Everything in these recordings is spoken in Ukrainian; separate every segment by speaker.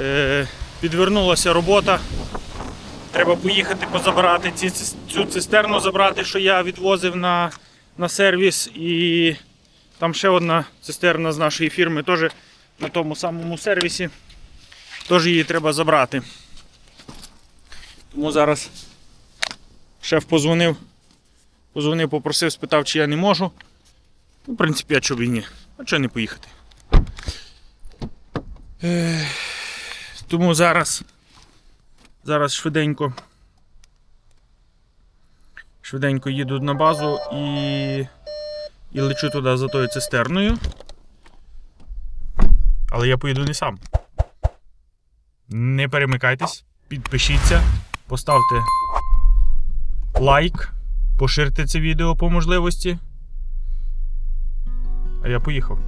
Speaker 1: Е, підвернулася робота. Треба поїхати позабирати ці, цю цистерну, забрати, що я відвозив на, на сервіс. І там ще одна цистерна з нашої фірми, теж на тому самому сервісі. Теж її треба забрати. Тому зараз шеф позвонив. Позвонив, попросив, спитав, чи я не можу. Ну, в принципі, а чого б і ні. А чого не поїхати? Ех, тому зараз, зараз швиденько. Швиденько їду на базу і, і лечу туди за тою цистерною. Але я поїду не сам. Не перемикайтесь, підпишіться, поставте лайк, поширте це відео по можливості. А я поїхав.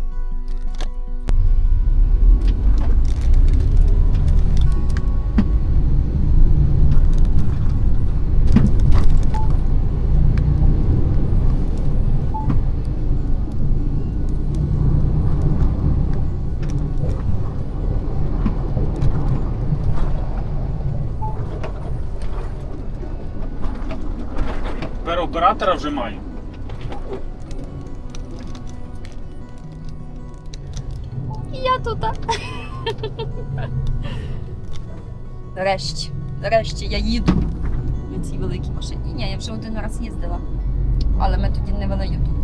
Speaker 1: Оператора вже маю.
Speaker 2: Я тут. Нарешті. Нарешті я їду на цій великій машині. Ні, я вже один раз їздила. Але ми тоді не вели ютуб.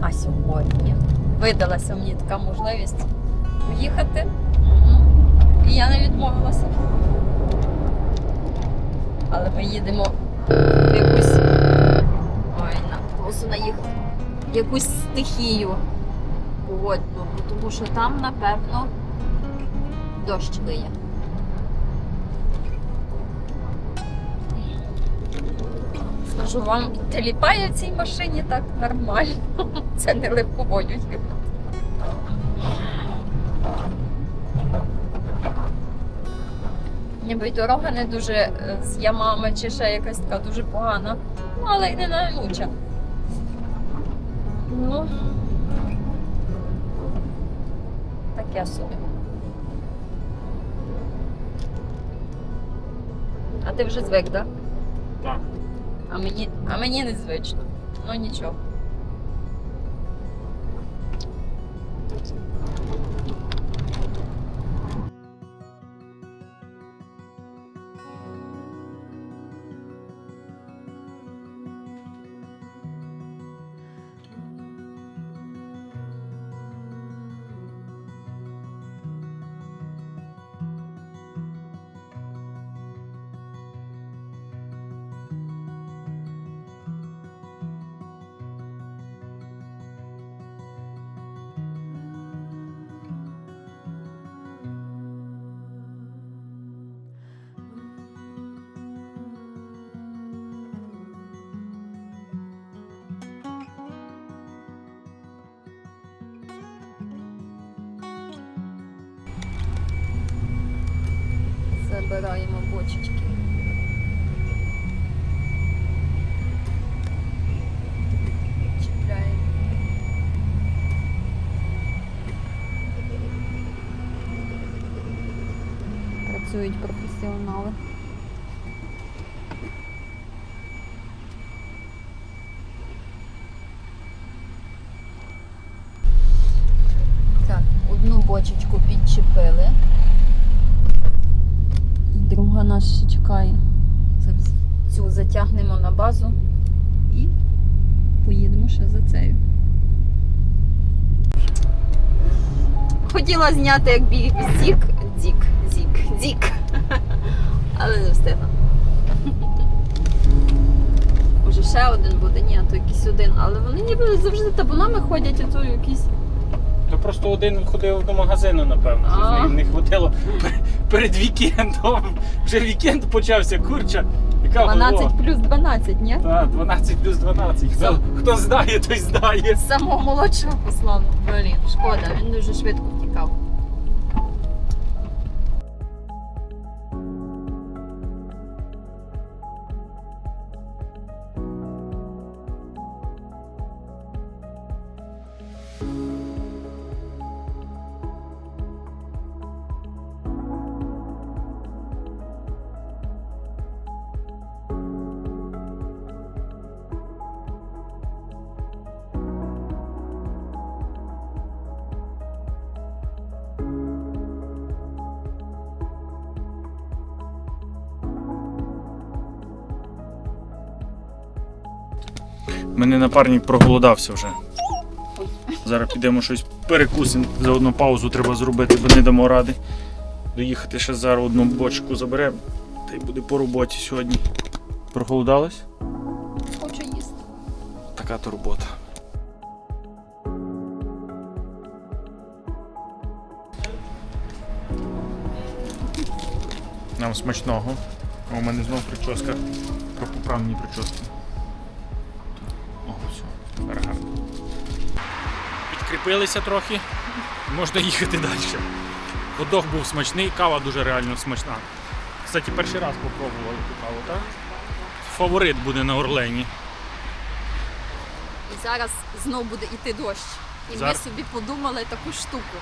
Speaker 2: А сьогодні видалася мені така можливість поїхати. І я не відмовилася. Але ми їдемо якусь. Ой, на полосу наїхала. В якусь стихію погодну, тому що там, напевно, дощ лиє. Скажу вам, теліпає в цій машині так нормально. Це не легководю. Ніби дорога не дуже е, з ямами чи ще якась така дуже погана. Ну, але й не найлучша. Ну, таке собі. А ти вже звик, так?
Speaker 1: Так.
Speaker 2: А мені, а мені не звично. Ну нічого. Забираємо бочечки. Чіпляємо. Працюють професіонали. Так, одну бочечку підчепили. Хотіла зняти, як біг зік, дзік, зік, дзік. Але не встигла. Може ще один буде, ні, а то якийсь один. Але вони ніби завжди табунами ходять, а то якісь.
Speaker 1: То просто один ходив до магазину, напевно.
Speaker 2: А.
Speaker 1: не хватило перед вікендом. Вже вікенд почався, курча. Яка
Speaker 2: 12 плюс 12, ні?
Speaker 1: Так, 12 плюс 12. Хто,
Speaker 2: Сам-
Speaker 1: хто знає, той знає.
Speaker 2: Самого молодшого послав. Блін, шкода, він дуже швидко
Speaker 1: Мене напарник проголодався вже. Зараз підемо щось перекусимо. Заодно паузу треба зробити, бо не дамо ради. Доїхати ще зараз одну бочку заберемо. Та й буде по роботі сьогодні. Проголодались?
Speaker 2: Хочу їсти.
Speaker 1: Така то робота. Нам смачного. У мене знов прическа про поправні прически. Підкріпилися трохи, можна їхати далі. Ходок був смачний, кава дуже реально смачна. Кстати, перший раз попробували ту каву, так? Фаворит буде на Орлені.
Speaker 2: І зараз знов буде йти дощ. І
Speaker 1: Зараз-
Speaker 2: ми собі подумали таку штуку,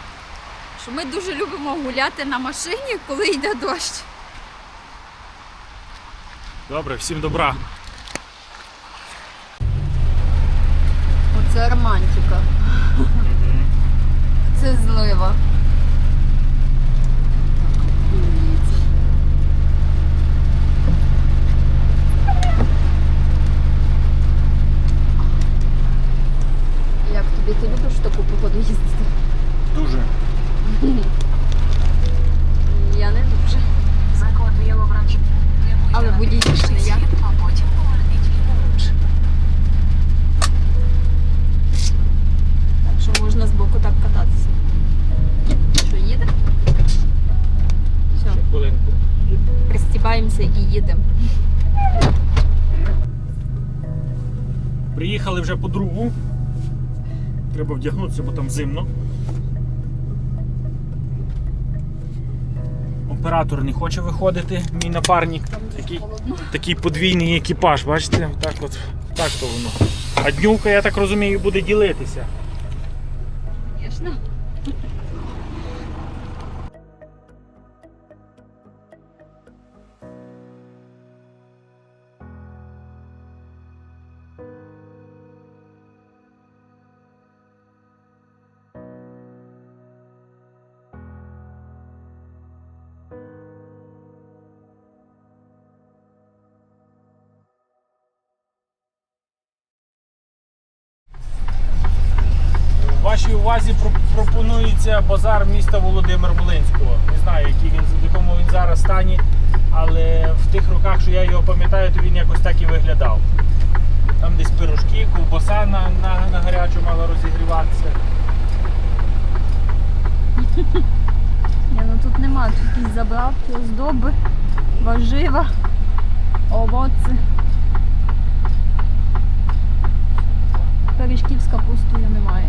Speaker 2: що ми дуже любимо гуляти на машині, коли йде дощ.
Speaker 1: Добре, всім добра.
Speaker 2: Оце романтика. Це злива. Як тобі ти любиш таку погоду їздити?
Speaker 1: Дуже.
Speaker 2: Я не дуже. Але водій
Speaker 1: Приїхали вже по другу. Треба вдягнутися, бо там зимно. Оператор не хоче виходити, мій напарник. Такий, такий подвійний екіпаж, бачите? Так от, так то воно. А днювка, я так розумію, буде ділитися.
Speaker 2: Звісно.
Speaker 1: Увазі про- пропонується базар міста Володимир Волинського. Не знаю, який він в якому він зараз стані, але в тих роках, що я його пам'ятаю, то він якось так і виглядав. Там десь пирожки, ковбаса на, на, на гарячу мала розігріватися.
Speaker 2: Ні, ну тут нема, тут якісь заправки, оздоби, важива, овоці. Пиріжків з капустою немає.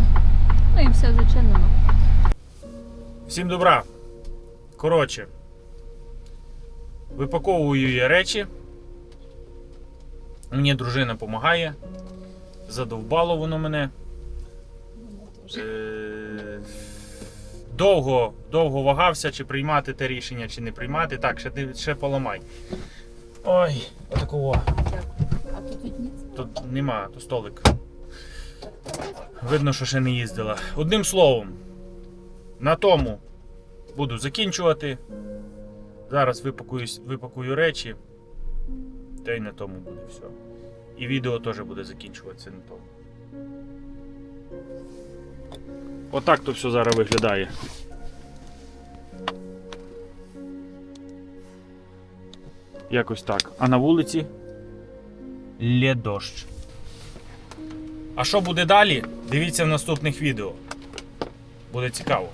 Speaker 2: Ну і все зачинено.
Speaker 1: Всім добра. Коротше, випаковую я речі. Мені дружина допомагає. Задовбало воно мене. Е, Довго, довго вагався, чи приймати те рішення, чи не приймати. Так, ще, ще поламай. Ой, отакого.
Speaker 2: А тут тут.
Speaker 1: Нема, то столик. Видно, що ще не їздила. Одним словом, на тому буду закінчувати. Зараз випакую, речі. Та й на тому буде все. І відео теж буде закінчуватися на тому. Отак то все зараз виглядає. Якось так. А на вулиці лє дощ. А що буде далі? Дивіться в наступних відео. Буде цікаво.